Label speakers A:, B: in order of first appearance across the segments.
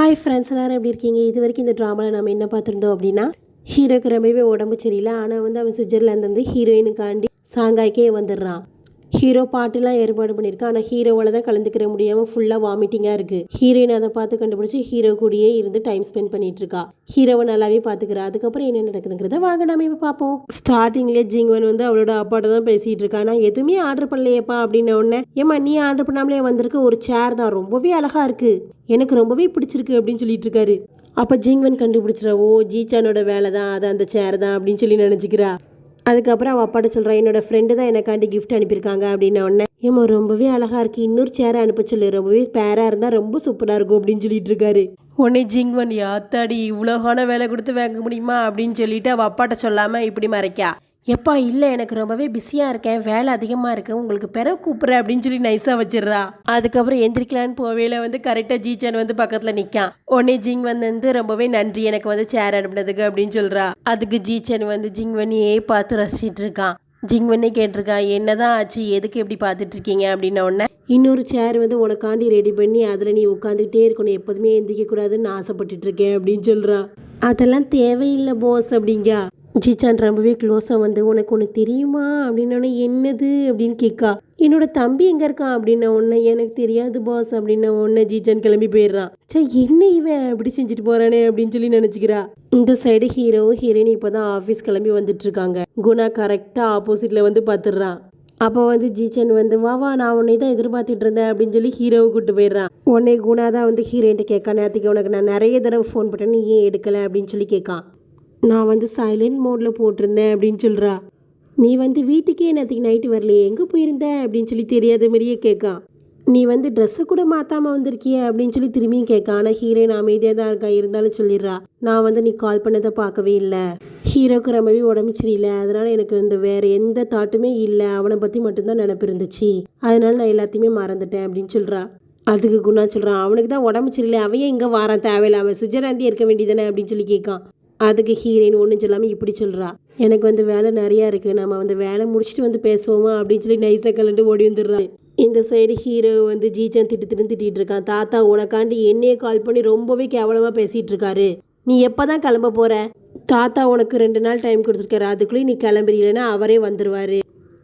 A: Hi friends எல்லாரும் எப்படி இருக்கீங்க? இது வரைக்கும் இந்த ட்ராமாவில் நம்ம என்ன பார்த்துருந்தோம் அப்படின்னா ஹீரோக்கு ரொம்பவே உடம்பு சரியில்லை. ஆனால் வந்து அவன் சுவிட்சர்லாந்து வந்து ஹீரோயினுக்காண்டி சாங்காய்க்கே வந்துடுறான். ஹீரோ பாட்டுலாம் ஏற்பாடு பண்ணியிருக்கேன் ஆனால் ஹீரோவில் தான் கலந்துக்கிற முடியாமல் ஃபுல்லாக வாமிட்டிங்காக இருக்குது ஹீரோயின் அதை பார்த்து கண்டுபிடிச்சி ஹீரோ கூடயே இருந்து டைம் ஸ்பெண்ட் பண்ணிட்டு இருக்கா. ஹீரோவை நல்லாவே பார்த்துக்கிறா. அதுக்கப்புறம் என்ன நடக்குதுங்கிறத வாங்க நாம இப்போ பார்ப்போம். ஸ்டார்டிங்லேயே ஜிங்வன் வந்து அவளோட அப்பாட்ட தான் பேசிகிட்டு இருக்கா. நான் எதுவுமே ஆர்டர் பண்ணலையேப்பா அப்படின்ன உடனே ஏம்மா நீ ஆர்டர் பண்ணாமலே வந்திருக்க ஒரு சேர் தான். ரொம்பவே அழகாக இருக்குது எனக்கு ரொம்பவே பிடிச்சிருக்கு அப்படின்னு சொல்லிட்டு இருக்காரு. அப்போ ஜிங்வன் கண்டுபிடிச்சிடவோ ஜீச்சானோட வேலை தான். அது அந்த சேர் தான் அப்படின்னு சொல்லி நினச்சிக்கிறா. அதுக்கப்புறம் அவள் அப்பாட்ட சொல்கிறான் என்னோட ஃப்ரெண்டு தான் எனக்காண்டி கிஃப்ட் அனுப்பியிருக்காங்க அப்படின்ன உடனே ஏமா ரொம்பவே அழகாக இருக்குது இன்னொரு சேரை அனுப்ப சொல்லு. ரொம்பவே பேராக இருந்தால் ரொம்ப சூப்பராக இருக்கும் அப்படின்னு சொல்லிட்டு இருக்காரு. உடனே ஜிங்வன் யாத்தாடி இவ்வளோகான வேலை கொடுத்து வாங்க முடியுமா? அப்படின்னு சொல்லிட்டு அவள் அப்பாட்ட சொல்லாமல் இப்படி மறைக்கா. எப்பா இல்லை எனக்கு ரொம்பவே பிஸியாக இருக்கேன். வேலை அதிகமாக இருக்கு. உங்களுக்கு பெற கூப்பிட்றேன் அப்படின்னு சொல்லி நைஸாக வச்சிடுறா. அதுக்கப்புறம் எந்திரிக்கலான்னு போவேல வந்து கரெக்டாக ஜீச்சன் வந்து பக்கத்தில் நிற்கான் உடனே ஜிங் வந்து ரொம்பவே நன்றி. எனக்கு வந்து சேர் அனுப்பினதுக்கு அப்படின்னு சொல்கிறா அதுக்கு ஜீச்சன் வந்து ஜிங் வண்ணியே பார்த்து ரசிச்சிட்டு இருக்கான். ஜிங்வன்னே கேட்டிருக்கான் என்னதான் ஆச்சு? எதுக்கு எப்படி பார்த்துட்டு இருக்கீங்க? அப்படின்ன உடனே இன்னொரு சேர் வந்து உனக்காண்டி ரெடி பண்ணி அதில் நீ உட்காந்துக்கிட்டே இருக்கணும். எப்போதுமே எந்திரிக்க கூடாதுன்னு ஆசைப்பட்டுட்டு இருக்கேன். அப்படின்னு சொல்கிறான் அதெல்லாம் தேவையில்லை போஸ் அப்படிங்க. ஜிச்சான் ரொம்பவே க்ளோஸாக வந்து உனக்கு ஒன்று தெரியுமா? அப்படின்னோடனே என்னது? அப்படின்னு கேட்கா. என்னோட தம்பி எங்கே இருக்கான்? அப்படின்ன ஒன்று எனக்கு தெரியாது பாஸ் அப்படின்ன ஒன்று ஜிச்சான் கிளம்பி போயிடுறான் சே என்ன இவன் அப்படி செஞ்சுட்டு போகிறானே அப்படின்னு சொல்லி நினச்சிக்கிறா. இந்த சைடு ஹீரோவும் ஹீரோயின் இப்போ தான் ஆஃபீஸ் கிளம்பி வந்துட்டுருக்காங்க. குணா கரெக்டாக ஆப்போசிட்டில் வந்து பார்த்துடுறான் அப்போ வந்து ஜீச்சன் வந்து வா வா நான் உன்னை தான் எதிர்பார்த்துட்டு இருந்தேன் அப்படின்னு சொல்லி ஹீரோவை கூட்டு போயிடுறான் உன்னை குணா தான் வந்து ஹீரோயின்ட்ட கேட்கா நேரத்துக்கு உனக்கு நான் நிறைய தடவை ஃபோன் பண்ணேன் நீ ஏன் எடுக்கலை? அப்படின்னு சொல்லி கேட்கான் நான் வந்து சைலண்ட் மோடில் போட்டிருந்தேன் அப்படின்னு சொல்கிறா நீ வந்து வீட்டுக்கே என்னத்துக்கு நைட்டு வரலையே? எங்கே போயிருந்த? அப்படின்னு சொல்லி தெரியாத மாதிரியே கேட்கான் நீ வந்து ட்ரெஸ்ஸை கூட மாற்றாமல் வந்திருக்கிய? அப்படின்னு சொல்லி திரும்பியும் கேட்கான் ஆனால் ஹீரோயின் அமைதியாக தான் இருக்கா. இருந்தாலும் சொல்லிடுறா. நான் வந்து நீ கால் பண்ணதை பார்க்கவே இல்லை. ஹீரோக்கு ரொம்பவே உடம்பு சரியில்லை. அதனால் எனக்கு இந்த வேறு எந்த தாட்டுமே இல்லை. அவனை பற்றி மட்டும்தான் நினப்பு இருந்துச்சு. அதனால் நான் எல்லாத்தையுமே மறந்துட்டேன் அப்படின்னு சொல்கிறா அதுக்கு குணா சொல்கிறான் அவனுக்கு தான் உடம்பு சரியில்லை. அவன் இங்கே வாரான்? தேவையில்லாம. சுஜராந்தி இருக்க வேண்டியதானே அப்படின்னு சொல்லி கேட்கான் அதுக்கு ஹீரோயின் ஒன்றும் சொல்லாமல் இப்படி சொல்கிறா எனக்கு வந்து வேலை நிறையா இருக்குது நம்ம வந்து வேலை முடிச்சுட்டு வந்து பேசுவோமா அப்படின்னு சொல்லி நைஸாக கலண்டு ஓடி வந்துடுறா. இந்த சைடு ஹீரோ வந்து ஜீஜன் திட்டு திட்டு திட்டிகிட்டு இருக்கான். தாத்தா உனக்காண்டி என்னையே கால் பண்ணி ரொம்பவே கேவலமாக பேசிகிட்டு இருக்காரு. நீ எப்போ தான் கிளம்ப போகிற தாத்தா உனக்கு ரெண்டு நாள் டைம் கொடுத்துருக்காரு. அதுக்குள்ளேயும் நீ கிளம்புறீங்கன்னா அவரே வந்துடுவார்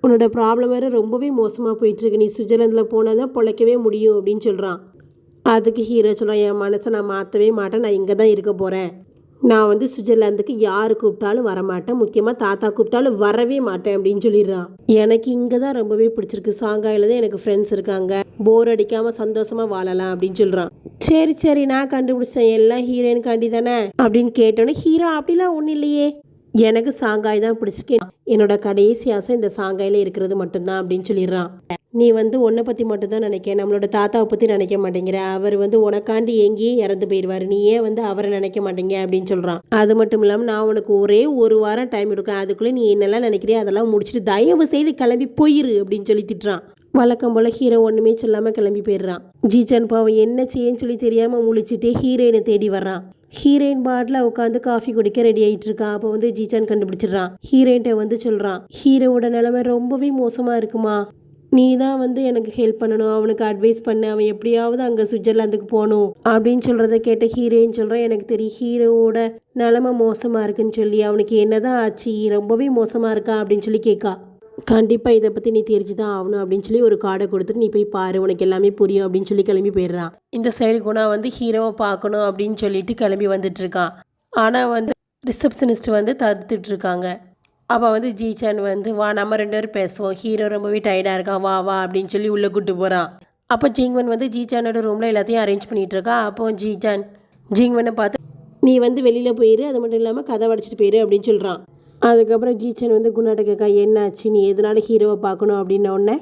A: உன்னோட ப்ராப்ளம் வேறு ரொம்பவே மோசமாக போயிட்டுருக்கு நீ சுவிட்சர்லாந்தில் போனால் தான் பிழைக்கவே முடியும் அப்படின்னு சொல்கிறான் அதுக்கு ஹீரோ சொல்கிறான் என் மனசை நான் மாற்றவே மாட்டேன். நான் இங்கே தான் இருக்க போகிறேன் நான் வந்து சுவிட்சர்லாந்துக்கு யார் கூப்பிட்டாலும் வரமாட்டேன். முக்கியமாக தாத்தா கூப்பிட்டாலும் வரவே மாட்டேன் அப்படின்னு சொல்லிடுறான். எனக்கு இங்கே தான் ரொம்பவே பிடிச்சிருக்கு. சாங்காயில் தான் எனக்கு ஃப்ரெண்ட்ஸ் இருக்காங்க. போர் அடிக்காமல் சந்தோஷமாக வாழலாம் அப்படின்னு சொல்கிறான் சரி சரி நான் கண்டுபிடிச்சேன். எல்லாம் ஹீரோயின்காண்டி தானே? அப்படின்னு கேட்டோன்னே ஹீரோ அப்படிலாம் ஒன்றும் இல்லையே. எனக்கு சாங்காய் தான் பிடிச்சிருக்கு. என்னோட கடைசி ஆசை இந்த சாங்காயில் இருக்கிறது மட்டும்தான் அப்படின்னு சொல்லிடுறான். நீ வந்து உன்னை பற்றி மட்டும்தான் நினைக்க நம்மளோட தாத்தாவை பற்றி நினைக்க மாட்டேங்கிற. அவர் வந்து உனக்காண்டி எங்கேயே இறந்து போயிடுவார் நீ ஏன் வந்து அவரை நினைக்க மாட்டேங்க அப்படின்னு சொல்கிறான் அது மட்டும் இல்லாமல் நான் உனக்கு ஒரே ஒரு வாரம் டைம் எடுக்கும் அதுக்குள்ளே நீ என்னெல்லாம் நினைக்கிறியோ அதெல்லாம் முடிச்சுட்டு தயவு செய்து கிளம்பி போயிரு அப்படின்னு சொல்லி திட்டுறான். வழக்கம் போல் ஹீரோ ஒன்றுமே சொல்லாமல் கிளம்பி போயிடுறான். ஜீச்சன் பாவம் என்ன செய்யன்னு சொல்லி தெரியாமல் முழிச்சிட்டு ஹீரோயினை தேடி வர்றான். ஹீரோயின் பாட்டில் உட்காந்து காஃபி குடிக்க ரெடி ஆகிட்டு இருக்கா. அப்போ வந்து ஜீச்சான் கண்டுபிடிச்சிடுறான். ஹீரோயின்ட்ட வந்து சொல்கிறான் ஹீரோவோட நிலைமை ரொம்பவே மோசமாக இருக்குமா? நீ தான் வந்து எனக்கு ஹெல்ப் பண்ணணும் அவனுக்கு அட்வைஸ் பண்ண அவன் எப்படியாவது அங்கே சுவிட்சர்லாந்துக்கு போகணும் அப்படின்னு சொல்கிறத கேட்ட ஹீரோன்னு சொல்கிறேன் எனக்கு தெரியும் ஹீரோவோட நிலமை மோசமாக இருக்குன்னு சொல்லி அவனுக்கு என்னதான் ஆச்சு ரொம்பவே மோசமாக இருக்கா அப்படின்னு சொல்லி கேட்கா. கண்டிப்பாக இதை பற்றி நீ தெரிஞ்சு தான் ஆகணும் அப்படின்னு சொல்லி ஒரு கார்டை கொடுத்துட்டு நீ போய் பாரு உனக்கு எல்லாமே புரியும் அப்படின்னு சொல்லி கிளம்பி போயிடுறான். இந்த சைடு குணா வந்து ஹீரோவை பார்க்கணும் அப்படின்னு சொல்லிட்டு கிளம்பி வந்துட்டு இருக்கான். ஆனால் வந்து ரிசப்ஷனிஸ்ட் வந்து தடுத்துட்டு இருக்காங்க. அப்போ வந்து ஜீச்சான் வந்து வா நம்ம ரெண்டு பேரும் பேசுவோம். ஹீரோ ரொம்பவே டயர்டாக இருக்கான் வா வா அப்படின்னு சொல்லி உள்ளே கூட்டு போகிறான் அப்போ ஜிங்வன் வந்து ஜீச்சானோட ரூமில் எல்லாத்தையும் அரேஞ்ச் பண்ணிகிட்டு இருக்கா. அப்போ ஜீச்சான் ஜிங்வனை பார்த்து நீ வந்து வெளியில் போயிரு. அது மட்டும் இல்லாமல் கதை வடிச்சிட்டு போயிரு அப்படின்னு சொல்கிறான் அதுக்கப்புறம் ஜீச்சன் வந்து குணாட்ட கேட்கா என்னாச்சு? நீ எதனால ஹீரோவை பார்க்கணும்? அப்படின்ன உடனே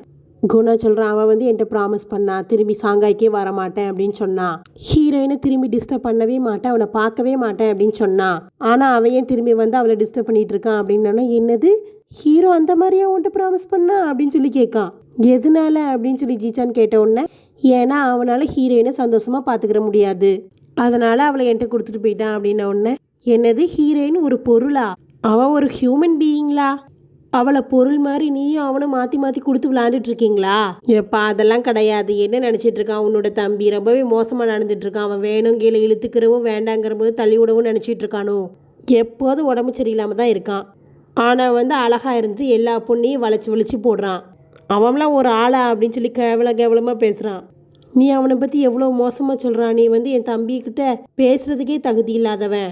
A: குணா சொல்கிறான் அவன் வந்து என்கிட்ட ப்ராமிஸ் பண்ணா திரும்பி சாங்காய்க்கே வர மாட்டேன் அப்படின்னு சொன்னான் ஹீரோயினை திரும்பி டிஸ்டர்ப் பண்ணவே மாட்டேன் அவனை பார்க்கவே மாட்டேன் அப்படின்னு சொன்னான் ஆனால் அவன் ஏன் திரும்பி வந்து அவளை டிஸ்டர்ப் பண்ணிட்டு இருக்கான் அப்படின்னா என்னது? ஹீரோ அந்த மாதிரியா உன்கிட்ட ப்ராமிஸ் பண்ணா? அப்படின்னு சொல்லி கேட்கான் எதனால? அப்படின்னு சொல்லி ஜீச்சான் கேட்ட உடனே ஏன்னா அவனால் ஹீரோயினை சந்தோஷமாக பார்த்துக்கிற முடியாது. அதனால் அவளை என்கிட்ட கொடுத்துட்டு போயிட்டான் அப்படின்ன உடனே என்னது? ஹீரோயின் ஒரு பொருளா? அவன் ஒரு ஹியூமன் பீயிங்களா அவளை பொருள் மாதிரி நீயும் அவனும் மாற்றி மாற்றி கொடுத்து விளாண்டுட்டு இருக்கீங்களா? எப்பா அதெல்லாம் கிடையாது. என்ன நினச்சிட்டு இருக்கான்? உன்னோட தம்பி ரொம்பவே மோசமாக நடந்துட்டு இருக்கான். அவன் வேணும் கீழே இழுத்துக்கிறவும் வேண்டாங்கிற போது தள்ளி விடவும் நினச்சிட்டு இருக்கானோ? எப்போதும் உடம்பு சரியில்லாமல் தான் இருக்கான். ஆனால் வந்து அழகாக இருந்து எல்லா பொண்ணையும் வளைச்சி வளைச்சி போடுறான். அவன்லாம் ஒரு ஆளா அப்படின்னு சொல்லி கேவல கேவலமாக பேசுகிறான் நீ அவனை பற்றி எவ்வளோ மோசமாக சொல்கிறான் நீ வந்து என் தம்பிக்கிட்ட பேசுகிறதுக்கே தகுதி இல்லாதவன்.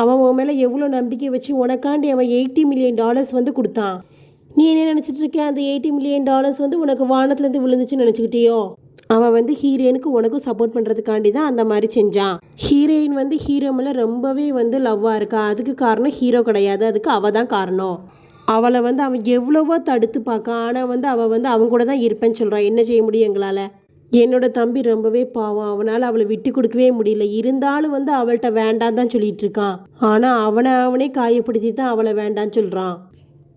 A: அவன் உன் மேலே எவ்வளோ நம்பிக்கை வச்சு உனக்காண்டி அவன் எயிட்டி மில்லியன் டாலர்ஸ் வந்து கொடுத்தான். நீ என்ன நினச்சிட்டு இருக்க? அந்த எயிட்டி மில்லியன் டாலர்ஸ் வந்து உனக்கு வானத்துலேருந்து விழுந்துச்சுன்னு நினச்சிக்கிட்டியோ? அவன் வந்து ஹீரோயினுக்கு உனக்கும் சப்போர்ட் பண்ணுறதுக்காண்டி தான் அந்த மாதிரி செஞ்சான். ஹீரோயின் வந்து ஹீரோ மேலே ரொம்பவே வந்து லவ்வாக இருக்கா? அதுக்கு காரணம் ஹீரோ கிடையாது. அதுக்கு அவள் தான் காரணம். அவளை வந்து அவன் எவ்வளவோ தடுத்து பார்க்க ஆனால் வந்து அவள் வந்து அவன் கூட தான் இருப்பேன்னு சொல்கிறான் என்ன செய்ய முடியும் எங்களால்? என்னோட தம்பி ரொம்பவே பாவம். அவனால் அவளை விட்டு கொடுக்கவே முடியல. இருந்தாலும் வந்து அவள்கிட்ட வேண்டாம் தான் சொல்லிட்டு இருக்கான். ஆனால் அவனை அவனே காயப்படுத்தி தான் அவளை வேண்டான்னு சொல்கிறான்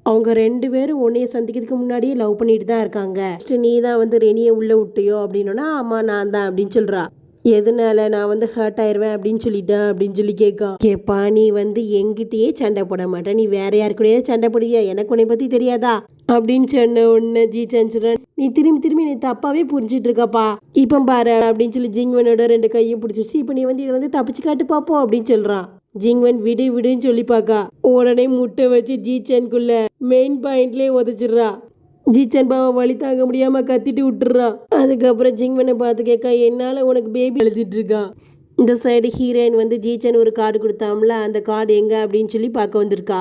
A: அவங்க ரெண்டு பேரும் உன்னைய சந்திக்கிறதுக்கு முன்னாடியே லவ் பண்ணிட்டு தான் இருக்காங்க. ஃபஸ்ட்டு நீ தான் வந்து ரெனியை உள்ளே விட்டியோ அப்படின்னோன்னா ஆமாம் நான் தான் அப்படின்னு சொல்கிறா எதனால நான் வந்து ஹர்ட் ஆயிடுவேன் அப்படின்னு சொல்லிட்டேன் அப்படின்னு சொல்லி கேட்கா கேப்பா நீ வந்து எங்கிட்டயே சண்டை போட மாட்டேன் நீ வேற யாரு கூடயே சண்டை போடுவியா? எனக்கு உன்னை பற்றி தெரியாதா? அப்படின்னு சொன்ன உடனே ஜி சந்திரன் நீ திரும்பி திரும்பி நீ தப்பாவே புரிஞ்சிட்டு இருக்கப்பா இப்போ பாரு அப்படின்னு சொல்லி ஜிங்வனோட ரெண்டு கையும் பிடிச்சிச்சு இப்போ நீ வந்து இதை வந்து தப்பிச்சு காட்டு பார்ப்போம் அப்படின்னு சொல்றான். ஜிங்வன் விடு விடுன்னு சொல்லி பார்க்கா உடனே முட்டை வச்சு ஜீச்சனுக்குள்ள மெயின் பாயிண்ட்லேயே உதச்சிடுறா. ஜீச்சன் பாவம் வழி தாங்க முடியாம கத்திட்டு விட்டுறான் அதுக்கப்புறம் ஜிங்வனை பார்த்து கேட்கா என்னால் உனக்கு பேபி எழுதிட்டு இருக்கான் இந்த சைடு ஹீரோயின் வந்து ஜீச்சன் ஒரு கார்டு கொடுத்தாம்ல அந்த கார்டு எங்க அப்படின்னு சொல்லி பார்க்க வந்திருக்கா.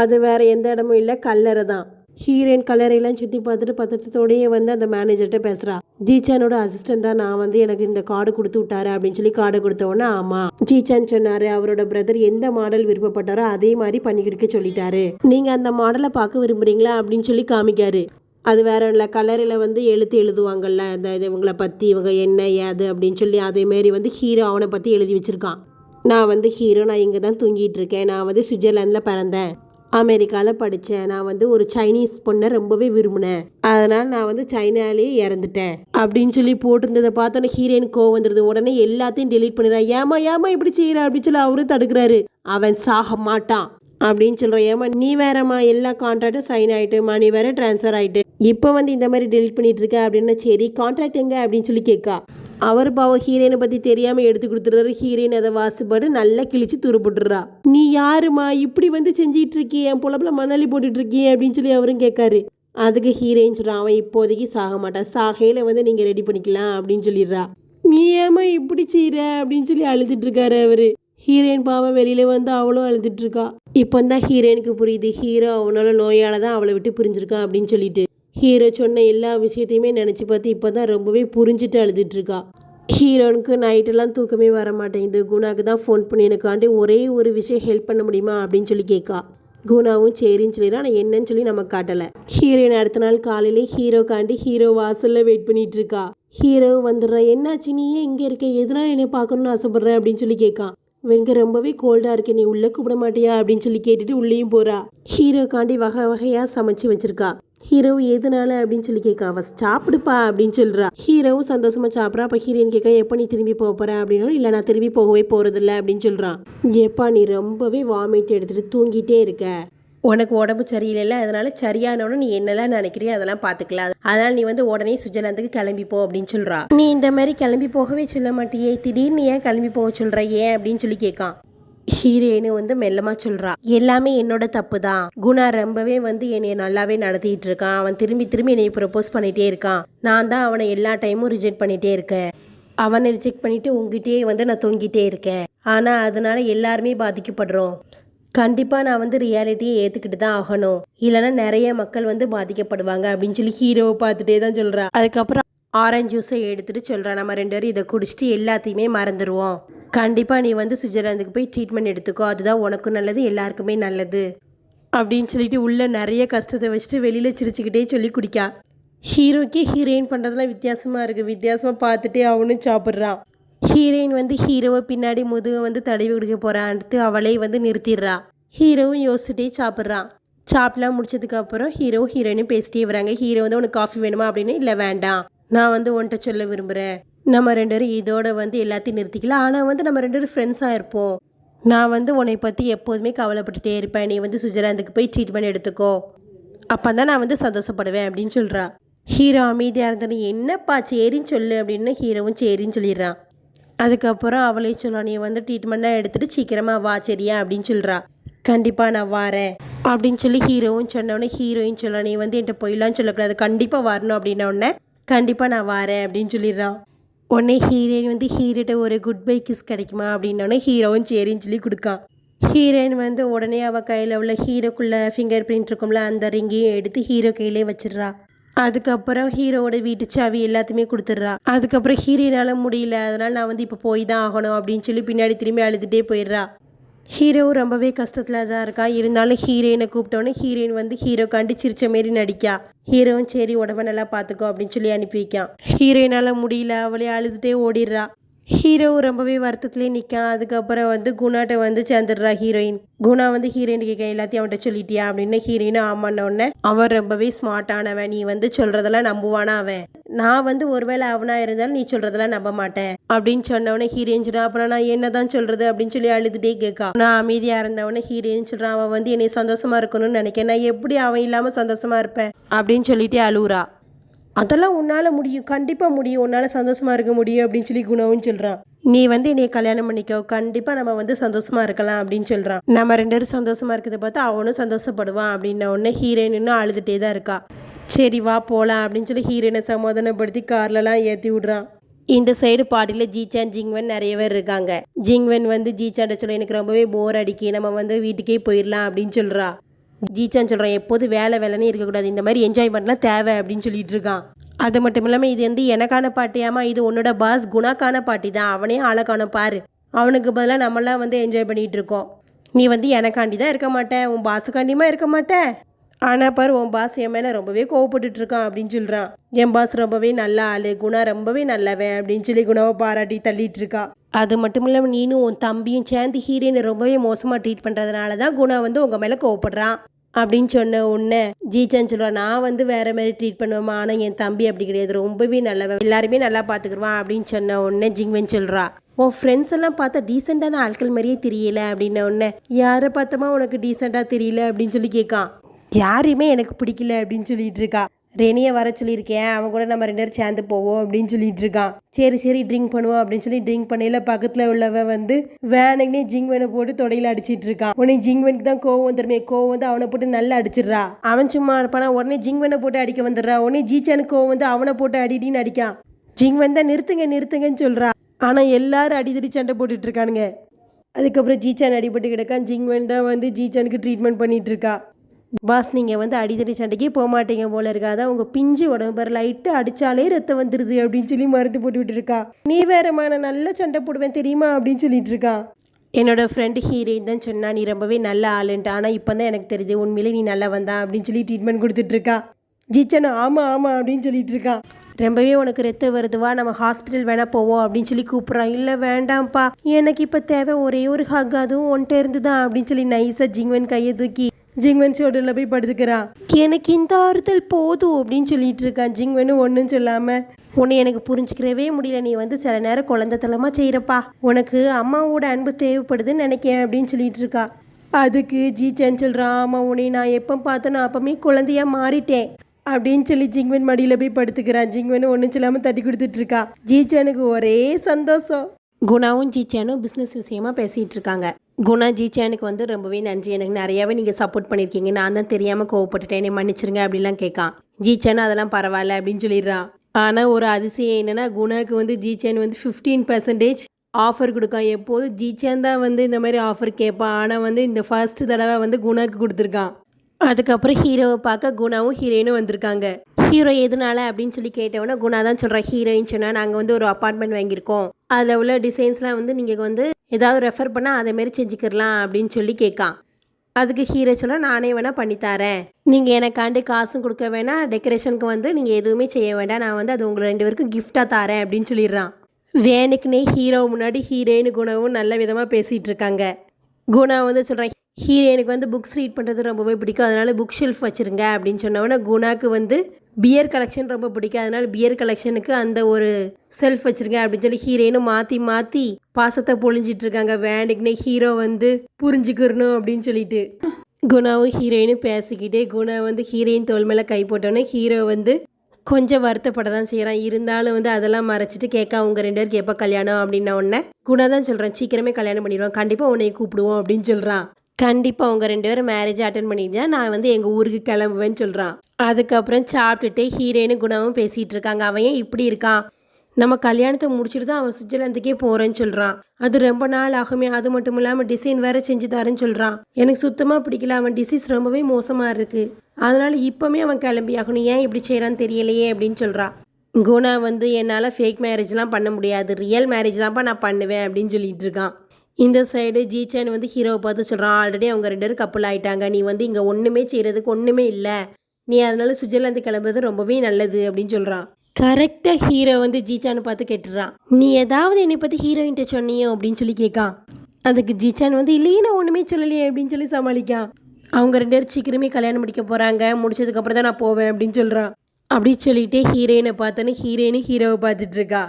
A: அது வேற எந்த இடமும் இல்லை கல்லறை தான். ஹீரோயின் கல்லறையெல்லாம் சுற்றி பார்த்துட்டு பத்திரத்தோடயே வந்து அந்த மேனேஜர்கிட்ட பேசுகிறா ஜீச்சானோட அசிஸ்டண்ட்டாக நான் வந்து எனக்கு இந்த கார்டு கொடுத்து விட்டாரு அப்படின்னு சொல்லி கார்டை கொடுத்த உடனே ஆமாம் ஜீச்சான் சொன்னார் அவரோட பிரதர் எந்த மாடல் விருப்பப்பட்டாரோ அதே மாதிரி பண்ணி கொடுக்க சொல்லிட்டாரு. நீங்கள் அந்த மாடலை பார்க்க விரும்புகிறீங்களா அப்படின்னு சொல்லி காமிக்காரு. அது வேற இல்லை கலரில் வந்து எழுத்து எழுதுவாங்கல்ல இந்த இது இவங்களை பற்றி இவங்க என்ன ஏது அப்படின்னு சொல்லி அதேமாரி வந்து ஹீரோ அவனை பற்றி எழுதி வச்சுருக்கான். நான் வந்து ஹீரோ நான் இங்கே தான் தூங்கிட்டு இருக்கேன். நான் வந்து சுவிட்சர்லாந்தில் பிறந்தேன். அமெரிக்காவில் படித்தேன் நான் வந்து ஒரு சைனீஸ் பொண்ணை ரொம்பவே விரும்பினேன். அதனால் நான் வந்து சைனாலேயே இறந்துட்டேன். அப்படின்னு சொல்லி போட்டிருந்ததை பார்த்தோன்னே ஹீரோயின் கோவம் வந்துடுது உடனே எல்லாத்தையும் டெலீட் பண்ணிடுறா ஏமா ஏமா இப்படி செய்கிறா அப்படின்னு சொல்லி அவரும் தடுக்கிறாரு. அவன் சாக மாட்டான். அப்படின்னு சொல்கிறேன் ஏமா நீ வேறம்மா எல்லா கான்ட்ராக்டும் சைன் ஆகிட்டு மணி வேற ட்ரான்ஸ்ஃபர் ஆகிட்டு இப்போ வந்து இந்த மாதிரி டெலிட் பண்ணிட்டு இருக்க அப்படின்னா சரி கான்ட்ராக்ட் எங்க? அப்படின்னு சொல்லி கேட்கா. அவர் பாவம் ஹீரோயினை பற்றி தெரியாமல் எடுத்து கொடுத்துட்றாரு. ஹீரோயின் அதை வாசுபாடு நல்லா கிழிச்சு துருப்புட்டுறா. நீ யாருமா இப்படி வந்து செஞ்சிட்டு இருக்கியே என் பொழப்புல மணாலி போட்டுட்டு இருக்கியே அப்படின்னு சொல்லி அவரும் கேட்காரு. அதுக்கு ஹீரோயின் சொல்கிறான் அவன் இப்போதைக்கு சாக மாட்டான். சாகையில் வந்து நீங்கள் ரெடி பண்ணிக்கலாம் அப்படின்னு சொல்லிடுறா. நீ ஏமா இப்படி செய்கிற அப்படின்னு சொல்லி அழுதுட்டு இருக்காரு அவரு. ஹீரோயின் பாவம் வெளியில வந்து அவளும் அழுதுட்டு இருக்கா இப்போ தான் ஹீரோயினுக்கு புரியுது ஹீரோ அவனால நோயால தான் அவளை விட்டு பிரிஞ்சிருக்கான் அப்படின்னு சொல்லிட்டு. ஹீரோ சொன்ன எல்லா விஷயத்தையுமே நினச்சி பார்த்து இப்போ தான் ரொம்பவே புரிஞ்சுட்டு அழுதுட்டுருக்கா. ஹீரோனுக்கு நைட்டெல்லாம் தூக்கமே வர மாட்டேங்குது. குணாவுக்கு தான் ஃபோன் பண்ணி எனக்காண்டி ஒரே ஒரு விஷயம் ஹெல்ப் பண்ண முடியுமா அப்படின்னு சொல்லி கேட்கா. குணாவும் சரின்னு சொல்லிடுறா. ஆனால் என்னன்னு சொல்லி நம்ம காட்டலை. ஹீரோயின் அடுத்த நாள் காலையிலே ஹீரோக்காண்டி ஹீரோ வாசலில் வெயிட் பண்ணிட்டு இருக்கா ஹீரோ வந்துடுறா. என்னாச்சு? நீ ஏன் இங்கே இருக்க? எதனால் என்னை பார்க்கணும்னு ஆசைப்படுற? அப்படின்னு சொல்லி கேட்கான் வெங்க ரொம்பவே கோல்டாக இருக்கு. நீ உள்ளே கூப்பிட மாட்டியா? அப்படின்னு சொல்லி கேட்டுட்டு உள்ளேயும் போகிறா ஹீரோக்காண்டி வகை வகையாக சமைச்சு வச்சிருக்கா. ஹீரோ எதனால அப்படின்னு சொல்லி கேட்கா அவ சாப்பிடுப்பா அப்படின்னு சொல்றா. ஹீரோவும் சந்தோஷமா சாப்பிட்றா. அப்போ ஹீரோயின் கேட்க எப்போ நீ திரும்பி போக போற? அப்படின்னா. இல்லை நான் திரும்பி போகவே போறதில்ல அப்படின்னு சொல்றான் எப்பா நீ ரொம்பவே வாமிட் எடுத்துட்டு தூங்கிட்டே இருக்க. உனக்கு உடம்பு சரியில்லைல்ல. அதனால சரியானவனு நீ என்னெல்லாம் நினைக்கிறியோ அதெல்லாம் பார்த்துக்கலாம் அதனால நீ வந்து உடனே சுவிட்சர்லாந்துக்கு கிளம்பி போ அப்படின்னு சொல்றா. நீ இந்த மாதிரி கிளம்பி போகவே சொல்ல மாட்டியே. திடீர்னு ஏன் கிளம்பி போக சொல்ற? ஏன்? அப்படின்னு சொல்லி கேட்கான். ஹீரோயினு வந்து மெல்லமா சொல்றா எல்லாமே என்னோட தப்பு தான் குணா ரொம்பவே வந்து என்னைய நல்லாவே நடத்திட்டு இருக்கான். அவன் திரும்பி திரும்பி என்னை ப்ரப்போஸ் பண்ணிட்டே இருக்கான். நான் தான் அவனை எல்லா டைமும் ரிஜெக்ட் பண்ணிட்டே இருக்கேன். அவனை ரிஜெக்ட் பண்ணிட்டு உங்ககிட்டயே வந்து நான் தொங்கிட்டே இருக்கேன். ஆனா அதனால எல்லாருமே பாதிக்கப்படுறோம். கண்டிப்பாக நான் வந்து ரியாலிட்டியை ஏற்றுக்கிட்டு தான் ஆகணும். இல்லைன்னா நிறைய மக்கள் வந்து பாதிக்கப்படுவாங்க. அப்படின்னு சொல்லி ஹீரோவை பார்த்துட்டே தான் சொல்கிறா அதுக்கப்புறம் ஆரஞ்சு ஜூஸை எடுத்துகிட்டு சொல்கிறேன் நம்ம ரெண்டு பேரும் இதை குடிச்சிட்டு எல்லாத்தையுமே மறந்துடுவோம் கண்டிப்பாக நீ வந்து சுவிட்சர்லாந்துக்கு போய் ட்ரீட்மெண்ட் எடுத்துக்கோ. அதுதான் உனக்கும் நல்லது எல்லாருக்குமே நல்லது. அப்படின்னு சொல்லிட்டு உள்ளே நிறைய கஷ்டத்தை வச்சுட்டு வெளியில் சிரிச்சுக்கிட்டே சொல்லி குடிக்கா. ஹீரோக்கே ஹீரோயின் பண்ணுறதுலாம் வித்தியாசமாக இருக்குது வித்தியாசமாக பார்த்துட்டே அவனும் சாப்பிட்றான் ஹீரோயின் வந்து ஹீரோவை பின்னாடி முதுகை வந்து தடவி கொடுக்க போகிறான்ட்டு அவளே வந்து நிறுத்திடுறா. ஹீரோவும் யோசிச்சுட்டே சாப்பிட்றான் சாப்பிட்லாம் முடிச்சதுக்கப்புறம் ஹீரோ ஹீரோயினும் பேசிட்டே வராங்க. ஹீரோ வந்து உனக்கு காஃபி வேணுமா? அப்படின்னு இல்லை வேண்டாம். நான் வந்து உன்கிட்ட சொல்ல விரும்புகிறேன் நம்ம ரெண்டு பேரும் இதோட வந்து எல்லாத்தையும் நிறுத்திக்கலாம். ஆனால் வந்து நம்ம ரெண்டு பேரும் ஃப்ரெண்ட்ஸாக இருப்போம். நான் வந்து உன்னை பற்றி எப்போதுமே கவலைப்பட்டுட்டே இருப்பேன். நீ வந்து சுவிட்சர்லாந்துக்கு போய் ட்ரீட்மெண்ட் எடுத்துக்கோ. அப்போ தான் நான் வந்து சந்தோஷப்படுவேன் அப்படின்னு சொல்கிறா ஹீரோ அமைதியாக இருந்தது என்னப்பா சரின்னு சொல்லு அப்படின்னு ஹீரோவும் சரின்னு சொல்லிடுறான். அதுக்கப்புறம் அவளே சொல்றா நீ வந்து ட்ரீட்மெண்ட்லாம் எடுத்துகிட்டு சீக்கிரமாக வா சரியா? அப்படின்னு சொல்கிறா கண்டிப்பாக நான் வாரேன் அப்படின்னு சொல்லி ஹீரோவும் சொன்னோடனே ஹீரோயின் சொல்ல நீ வந்து என்கிட்ட போயிடலான்னு சொல்லக்கூடாது. கண்டிப்பாக வரணும் அப்படின்ன உடனே கண்டிப்பாக நான் வரேன் அப்படின்னு சொல்லிடுறான். உடனே ஹீரோயின் வந்து ஹீரோட்ட ஒரு குட் பை கிஸ் கிடைக்குமா அப்படின்னோடனே ஹீரோவும் சரின்னு சொல்லி கொடுக்கான் ஹீரோயின் வந்து உடனே அவள் கையில் உள்ள ஹீரோக்குள்ள ஃபிங்கர் பிரிண்ட் இருக்கும்ல அந்த ரிங்கையும் எடுத்து ஹீரோ கையிலே வச்சிடுறா. அதுக்கப்புறம் ஹீரோவோட வீட்டு சாவி எல்லாத்தையுமே கொடுத்துட்றா. அதுக்கப்புறம் ஹீரோயினால முடியல அதனால் நான் வந்து இப்போ போய் தான் ஆகணும் அப்படின்னு சொல்லி பின்னாடி திரும்பி அழுதுகிட்டே போயிடுறா. ஹீரோவும் ரொம்பவே கஷ்டத்தில் தான் இருக்கா? இருந்தாலும் ஹீரோயினை கூப்பிட்டோன்னே ஹீரோயின் வந்து ஹீரோ கண்டு சிரிச்ச மாரி நடிக்கா. ஹீரோவும் சரி உடம்ப நல்லா பார்த்துக்கோ அப்படின்னு சொல்லி அனுப்பி வைக்கான். ஹீரோயினால் முடியல அவளே அழுதுகிட்டே ஓடிடுறா. ஹீரோவும் ரொம்பவே வருத்தத்துலேயே நிற்கான் அதுக்கப்புறம் வந்து குணாட்ட வந்து சேர்ந்துடுறா ஹீரோயின். குணா வந்து ஹீரோயின் கேட்க எல்லாத்தையும் அவன்கிட்ட சொல்லிட்டியா? அப்படின்னு ஹீரோயினும் ஆமான்ன உடனே அவன் ரொம்பவே ஸ்மார்ட்டானவன் நீ வந்து சொல்கிறதெல்லாம் நம்புவானா அவன்? நான் வந்து ஒருவேளை அவனாக இருந்தாலும் நீ சொல்கிறதெல்லாம் நம்ப மாட்டேன் அப்படின்னு சொன்னவனே ஹீரோயின் சொல்கிறான் அப்புறம் நான் என்ன தான் சொல்கிறது அப்படின்னு சொல்லி அழுதுகிட்டே கேட்கா. நான் அமைதியாக இருந்தவனே ஹீரோயின் சொல்கிறான் அவன் வந்து என்னை சந்தோஷமாக இருக்கணும்னு நினைக்கிறேன். நான் எப்படி அவன் இல்லாமல் சந்தோஷமாக இருப்பேன் அப்படின்னு சொல்லிட்டு அழுவுறா. அதெல்லாம் உன்னால் முடியும். கண்டிப்பாக முடியும். உன்னால் சந்தோஷமாக இருக்க முடியும் அப்படின்னு சொல்லி குணவும் சொல்கிறான் நீ வந்து என்னை கல்யாணம் பண்ணிக்கோ. கண்டிப்பாக நம்ம வந்து சந்தோஷமாக இருக்கலாம் அப்படின்னு சொல்கிறான் நம்ம ரெண்டு பேரும் சந்தோஷமாக இருக்கிறத பார்த்து அவனும் சந்தோஷப்படுவான் அப்படின்ன உடனே ஹீரோயின் இன்னும் அழுதுகிட்டே தான் இருக்கா. சரி வா போகலாம் அப்படின்னு சொல்லி ஹீரோயினை சமாதானப்படுத்தி கார்லலாம் ஏற்றி விட்றான். இந்த சைடு பாட்டியில் ஜீச்சான் ஜிங்வன் நிறைய பேர் இருக்காங்க. ஜிங்வன் வந்து ஜீச்சான்ட சொல்ல எனக்கு ரொம்பவே போர் அடிக்கி நம்ம வந்து வீட்டுக்கே போயிடலாம் அப்படின்னு சொல்கிறா ஜீச்சான் சொல்கிறான் எப்போது வேலை வேலைன்னு இருக்கக்கூடாது இந்த மாதிரி என்ஜாய்மெண்ட்லாம் தேவை அப்படின்னு சொல்லிட்டு இருக்கான். அது மட்டும் இல்லாமல் இது வந்து எனக்கான பாட்டியாமா இது உன்னோட பாஸ் குணாக்கான பாட்டி தான் அவனே ஆளக்கான பாரு. அவனுக்கு பதிலாக நம்மளாம் வந்து என்ஜாய் பண்ணிகிட்டு இருக்கோம். நீ வந்து எனக்காண்டி தான் இருக்க மாட்டேன் உன் பாஸுக்காண்டியுமா இருக்க மாட்டேன் ஆனால் பாரு உன் பாஸ் என் மேலே ரொம்பவே கோவப்பட்டுட்டு இருக்கான் அப்படின்னு சொல்கிறான் என் பாஸ் ரொம்பவே நல்ல ஆளு குணா ரொம்பவே நல்லவன் அப்படின்னு சொல்லி குணாவை பாராட்டி தள்ளிட்டு இருக்கா அது மட்டும் இல்லாமல் நீனும் உன் தம்பியும் சேர்ந்து ஹீரோயினை ரொம்பவே மோசமாக ட்ரீட் பண்ணுறதுனால தான் குணா வந்து உங்கள் மேலே கோவப்படுறான் அப்படின்னு சொன்ன உடனே ஜீச்சான் சொல்லுவான் நான் வந்து வேற மாதிரி ட்ரீட் பண்ணுவேமா ஆனால் என் தம்பி அப்படி கிடையாது. ரொம்பவே நல்லவன். எல்லாருமே நல்லா பார்த்துக்குருவான் அப்படின்னு சொன்ன உடனே ஜிங்வன் சொல்கிறா உன் ஃப்ரெண்ட்ஸ் எல்லாம் பார்த்தா டீசெண்டான ஆட்கள் மாதிரியே தெரியல அப்படின்ன உடனே யாரை பார்த்தோமா உனக்கு டீசெண்டாக தெரியல அப்படின்னு சொல்லி கேட்கான். யாரையுமே எனக்கு பிடிக்கல அப்படின்னு சொல்லிட்டு இருக்கா. ரெனியை வர சொல்லியிருக்கேன். அவன் கூட நம்ம ரெண்டு பேரும் சேர்ந்து போவோம் அப்படின்னு சொல்லிட்டு இருக்கான். சரி சரி ட்ரிங்க் பண்ணுவோம் அப்படின்னு சொல்லி ட்ரிங்க் பண்ணையில பக்கத்தில் உள்ளவன் வந்து வேணுங்கன்னே ஜிங்வனை போட்டு தொடையில் அடிச்சிட்டு இருக்கான். உடனே ஜிங்வனுக்கு தான் கோவம் வந்துருமே. கோவம் வந்து அவனை போட்டு நல்லா அடிச்சிடுறா. அவன் சும்மா இருப்பானா? உடனே ஜிங்வனை போட்டு அடிக்க வந்துடுறா. உடனே ஜீச்சானுக்கு கோவம் வந்து அவனை போட்டு அடிடின்னு அடிக்கான். ஜிங்வன் தான் நிறுத்துங்க நிறுத்துங்கன்னு சொல்றா. ஆனால் எல்லாரும் அடிதடி சண்டை போட்டுட்டு இருக்கானுங்க. அதுக்கப்புறம் ஜீச்சான் அடிபட்டு கிடக்கான். ஜிங்வன் தான் வந்து ஜீச்சானுக்கு ட்ரீட்மெண்ட் பண்ணிகிட்டு இருக்கா. பாஸ் நீங்கள் வந்து அடித்தடி சண்டைக்கே போக மாட்டீங்க போல இருக்கா? அதான் உங்கள் பிஞ்சு உடம்பு பாரு லைட்டாக அடித்தாலே ரத்தம் வந்துடுது அப்படின்னு சொல்லி மருந்து போட்டுக்கிட்டு இருக்கா நீ வேறம்மா நான் நல்ல சண்டை போடுவேன் தெரியுமா அப்படின்னு சொல்லிட்டு இருக்கா. என்னோட ஃப்ரெண்டு ஹீரோயின் தான் சொன்னா நீ ரொம்பவே நல்ல ஆளுன்ட்டு. ஆனால் இப்போ தான் எனக்கு தெரியுது உண்மையிலே நீ நல்லா வந்தா அப்படின்னு சொல்லி ட்ரீட்மெண்ட் கொடுத்துட்டு இருக்கா. ஆமாம் ஆமாம் அப்படின்னு சொல்லிட்டு இருக்கா. ரொம்பவே உனக்கு ரத்தம் வருதுவா நம்ம ஹாஸ்பிட்டல் வேணால் போவோம் அப்படின்னு சொல்லி கூப்பிட்றான் இல்லை வேண்டாம்ப்பா. எனக்கு இப்போ தேவை ஒரே ஒரு ஹக் அதுவும் ஒன்ட்ட இருந்து தான் அப்படின்னு சொல்லி நைஸாக ஜிங்வன் கையை தூக்கி ஜிங்வன் ஷோல்டரில் போய் படுத்துக்கிறான் எனக்கு இந்த ஆறுதல் போதும் அப்படின்னு சொல்லிட்டு இருக்கான் ஜிங்வனும் ஒன்றும் சொல்லாமல் உன்னை எனக்கு புரிஞ்சுக்கிறவே முடியல. நீ வந்து சில நேரம் குழந்தைத்தனமாக செய்கிறப்பா உனக்கு அம்மாவோட அன்பு தேவைப்படுதுன்னு நினைக்கிறேன் அப்படின்னு சொல்லிட்டு இருக்கா. அதுக்கு ஜீச்சன் சொல்கிறான் ஆமாம் உன்னை நான் எப்போ பார்த்தேனோ அப்பமே குழந்தையா மாறிட்டேன் அப்படின்னு சொல்லி ஜிங்வன் மடியில் போய் படுத்துக்கிறான் ஜிங்வன் ஒன்றும் சொல்லாமல் தட்டி கொடுத்துட்டு இருக்கா. ஜீச்சனுக்கு ஒரே சந்தோஷம். குணாவும் ஜீச்சானும் பிஸ்னஸ் விஷயமா பேசிகிட்டு இருக்காங்க. குணா எனக்கு வந்து ரொம்பவே நன்றி. எனக்கு நிறையாவே நீங்கள் சப்போர்ட் பண்ணியிருக்கீங்க நான் தான் தெரியாமல் கோவப்பட்டுட்டேன். என்னை மன்னிச்சிருங்க அப்படிலாம் கேட்கான். ஜிச்சேன் அதெல்லாம் பரவாயில்ல அப்படின்னு சொல்லிடுறான். ஆனால் ஒரு அதிசயம் என்னென்னா குணாக்கு வந்து ஜிச்சேன் வந்து ஃபிஃப்டீன் பர்சன்டேஜ் ஆஃபர் கொடுக்கான். எப்போது ஜிச்சேன் தான் வந்து இந்த மாதிரி ஆஃபர் கேட்பான். ஆனால் வந்து இந்த ஃபர்ஸ்ட் தடவை வந்து குணாக்கு கொடுத்துருக்கான். அதுக்கப்புறம் ஹீரோவை பார்க்க குணாவும் ஹீரோயினும் வந்திருக்காங்க. ஹீரோ எதனால அப்படின்னு சொல்லி கேட்டவொன்னே குணா தான் சொல்கிறேன் ஹீரோயின் சொன்னால் நாங்கள் வந்து ஒரு அப்பார்ட்மெண்ட் வாங்கியிருக்கோம். அதில் உள்ள டிசைன்ஸ்லாம் வந்து நீங்கள் வந்து ஏதாவது ரெஃபர் பண்ணால் அதேமாரி செஞ்சுக்கிடலாம் அப்படின்னு சொல்லி கேட்கான். அதுக்கு ஹீரோ சொல்ல நானே வேணால் பண்ணித்தரேன் நீங்கள் எனக்காண்டு காசும் கொடுக்க வேணாம் டெக்கரேஷனுக்கு வந்து நீங்கள் எதுவுமே செய்ய வேண்டாம். நான் வந்து அது உங்களை ரெண்டு பேருக்கும் கிஃப்டாக தரேன் அப்படின்னு சொல்லிடுறான். வேணுக்குனே ஹீரோ முன்னாடி ஹீரோயின் குணவும் நல்ல விதமாக பேசிகிட்டு இருக்காங்க. குணா வந்து சொல்கிறேன் ஹீரோயினுக்கு வந்து புக்ஸ் ரீட் பண்ணுறது ரொம்பவே பிடிக்கும். அதனால புக் ஷெல்ஃப் வச்சுருங்க அப்படின்னு சொன்னவொன்னே குணாக்கு வந்து பியர் கலெக்ஷன் ரொம்ப பிடிக்கும். அதனால பியர் கலெக்ஷனுக்கு அந்த ஒரு செல்ஃப் வச்சுருக்கேன் அப்படின்னு சொல்லி ஹீரோயினும் மாற்றி மாற்றி பாசத்தை பொழிஞ்சிட்டு இருக்காங்க. வேண்டுக்குனே ஹீரோ வந்து புரிஞ்சுக்கிறணும் அப்படின்னு சொல்லிட்டு. குணாவும் ஹீரோயினும் பேசிக்கிட்டே குணா வந்து ஹீரோயின் தோல் மேலே கை போட்டோன்னே ஹீரோ வந்து கொஞ்சம் வருத்தப்பட தான் செய்கிறான் இருந்தாலும் வந்து அதெல்லாம் மறைச்சிட்டு கேட்க அவங்க ரெண்டு பேருக்கு எப்போ கல்யாணம்? அப்படின்ன உடனே குணா தான் சொல்கிறேன் சீக்கிரமே கல்யாணம் பண்ணிடுவோம். கண்டிப்பாக உன்னை கூப்பிடுவோம் அப்படின்னு சொல்கிறான் கண்டிப்பாக அவங்க ரெண்டு பேரும் மேரேஜ் அட்டன் பண்ணிட்டா நான் வந்து எங்கள் ஊருக்கு கிளம்புவேன்னு சொல்கிறான் அதுக்கப்புறம் சாப்பிட்டுட்டு ஹீரோயினும் குணாவும் பேசிகிட்டு இருக்காங்க. அவன் ஏன் இப்படி இருக்கான்? நம்ம கல்யாணத்தை முடிச்சுட்டு தான் அவன் சுவிட்சர்லாந்துக்கே போகிறேன்னு சொல்கிறான் அது ரொம்ப நாள் ஆகுமே அது மட்டும் இல்லாமல் டிசைன் வேற செஞ்சு தரேன்னு சொல்கிறான் எனக்கு சுத்தமாக பிடிக்கல அவன் டிசீஸ் ரொம்பவே மோசமாக இருக்குது அதனால் இப்போமே அவன் கிளம்பி ஆகணும். ஏன் இப்படி செய்கிறான்னு தெரியலையே அப்படின்னு சொல்கிறான் குணா வந்து என்னால் ஃபேக் மேரேஜ்லாம் பண்ண முடியாது. ரியல் மேரேஜ் தான்ப்பா நான் பண்ணுவேன் அப்படின்னு சொல்லிட்டு இருக்கான். இந்த சைடு ஜீச்சான் வந்து ஹீரோவை பார்த்து சொல்கிறான் ஆல்ரெடி அவங்க ரெண்டு பேரும் கப்பல் ஆகிட்டாங்க நீ வந்து இங்கே ஒன்றுமே செய்கிறதுக்கு ஒன்றுமே இல்லை. நீ அதனால சுவிட்சர்லாந்து கிளம்புறது ரொம்பவே நல்லது அப்படின்னு சொல்கிறான் கரெக்டாக ஹீரோ வந்து ஜீச்சானை பார்த்து கேட்டுறான். நீ ஏதாவது என்னை பற்றி ஹீரோயின்ட்ட சொன்னியோ அப்படின்னு சொல்லி கேட்கான். அதுக்கு ஜீச்சான் வந்து இல்லையே நான் ஒன்றுமே சொல்லலையே அப்படின்னு சொல்லி சமாளிக்கான். அவங்க ரெண்டு பேரும் சீக்கிரமே கல்யாணம் முடிக்க போகிறாங்க முடிச்சதுக்கப்புறம் தான் நான் போவேன் அப்படின்னு சொல்கிறான் அப்படி சொல்லிட்டு ஹீரோயினை பார்த்தோன்னு ஹீரோயினு ஹீரோவை பார்த்துட்டு இருக்கா.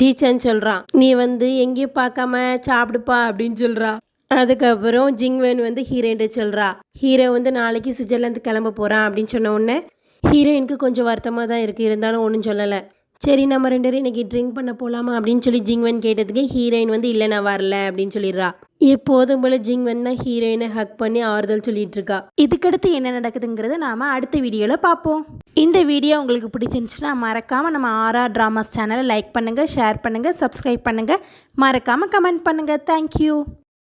A: ஜீச்சான் சொல்கிறான் நீ வந்து எங்கேயும் பார்க்காம சாப்பிடுப்பா அப்படின்னு சொல்கிறா அதுக்கப்புறம் ஜிங்வென் வந்து ஹீரோயின்ட்ட சொல்கிறா ஹீரோ வந்து நாளைக்கு சுவிட்சர்லாந்து கிளம்ப போகிறான் அப்படின்னு சொன்ன உடனே ஹீரோயினுக்கு கொஞ்சம் வருத்தமாக தான் இருக்குது இருந்தாலும் ஒன்றும் சொல்லலை. சரி நம்ம ரெண்டு பேரும் இன்றைக்கி ட்ரிங்க் பண்ண போகலாமா அப்படின்னு சொல்லி ஜிங்வன் கேட்டதுக்கு ஹீரோயின் வந்து இல்லை நான் வரல அப்படின்னு சொல்லிடுறா. எப்போதும் போல ஜிங்வன் தான் ஹீரோயினை ஹக் பண்ணி ஆறுதல் சொல்லிட்டு இருக்கா.
B: இதுக்கடுத்து என்ன நடக்குதுங்கிறத நாம் அடுத்த வீடியோவில் பார்ப்போம். இந்த வீடியோ உங்களுக்கு பிடிச்சிருந்துச்சுன்னா மறக்காமல் நம்ம ஆர்ஆர் ட்ராமாஸ் சேனலை லைக் பண்ணுங்கள் ஷேர் பண்ணுங்கள் சப்ஸ்கிரைப் பண்ணுங்கள் மறக்காமல் கமெண்ட் பண்ணுங்கள் தேங்க்யூ